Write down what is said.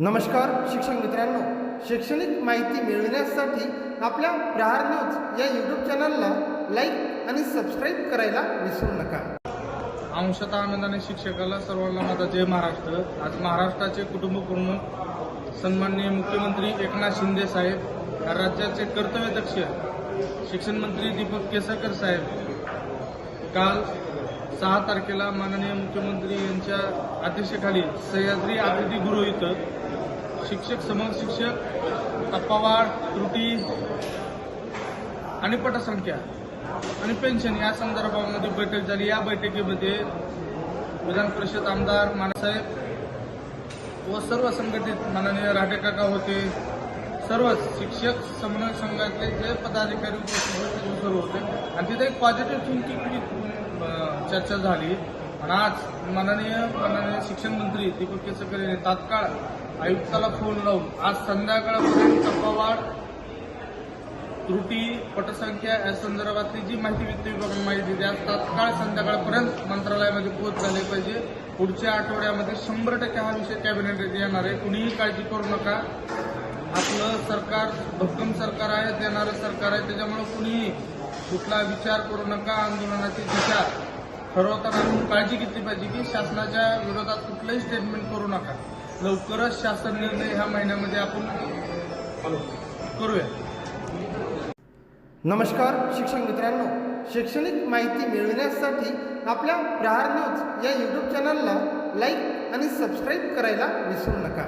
नमस्कार शिक्षक मित्रांनो. शैक्षणिक माहिती मिळविण्यासाठी आपल्या प्रहार न्यूज या यूट्यूब चॅनलला लाईक आणि सबस्क्राईब करायला विसरू नका. अंशतः आनंदाने शिक्षकाला सर्वांना माझा जय महाराष्ट्र. आज महाराष्ट्राचे कुटुंब प्रमुख सन्माननीय मुख्यमंत्री एकनाथ शिंदे साहेब राज्याचे कर्तव्यदक्ष शिक्षण मंत्री दीपक केसरकर साहेब. काल सहा तारखेला माननीय मुख्यमंत्री यांच्या अध्यक्षतेखाली सह्याद्री अतिथीगृह इथं शिक्षक समशिक्षक टप्पावाढ त्रुटी आणि पटसंख्या आणि पेन्शन या संदर्भामध्ये बैठक झाली. या बैठकीमध्ये विधान परिषद आमदार मानासाहेब व सर्व संघटित माननीय राठेकाका होते. सर्वच शिक्षक समन्वय संघातले जे पदाधिकारी उपस्थित होते ते सर्व होते. आणि तिथे एक पॉझिटिव्ह थिंकिंग चर्चा झाली. आणि आज माननीय माननीय शिक्षण मंत्री दीपक केसरकर यांनी तात्काळ आयुक्ताला फोन लावून आज संध्याकाळपर्यंत टप्पावाढ त्रुटी पटसंख्या या संदर्भातली जी माहिती वित्त विभागाने माहिती दिली आज तात्काळ संध्याकाळपर्यंत मंत्रालयामध्ये पोहोच झाले पाहिजे. पुढच्या आठवड्यामध्ये शंभर टक्के हा विषय कॅबिनेट येणार आहे. कुणीही काळजी करू नका. आपलं सरकार भक्कम सरकार आहे देणारं सरकार आहे त्याच्यामुळे कुणीही कुठला विचार करू नका आंदोलनाची दिशा. ठरवताना आपण काळजी घेतली पाहिजे की शासनाच्या विरोधात कुठलंही स्टेटमेंट करू नका. लवकरच शासन निर्णय ह्या महिन्यामध्ये आपण करूया. नमस्कार शिक्षक मित्रांनो. शैक्षणिक माहिती मिळविण्यासाठी आपल्या प्रहार न्यूज या यूट्यूब चॅनलला लाईक आणि सबस्क्राईब करायला विसरू नका.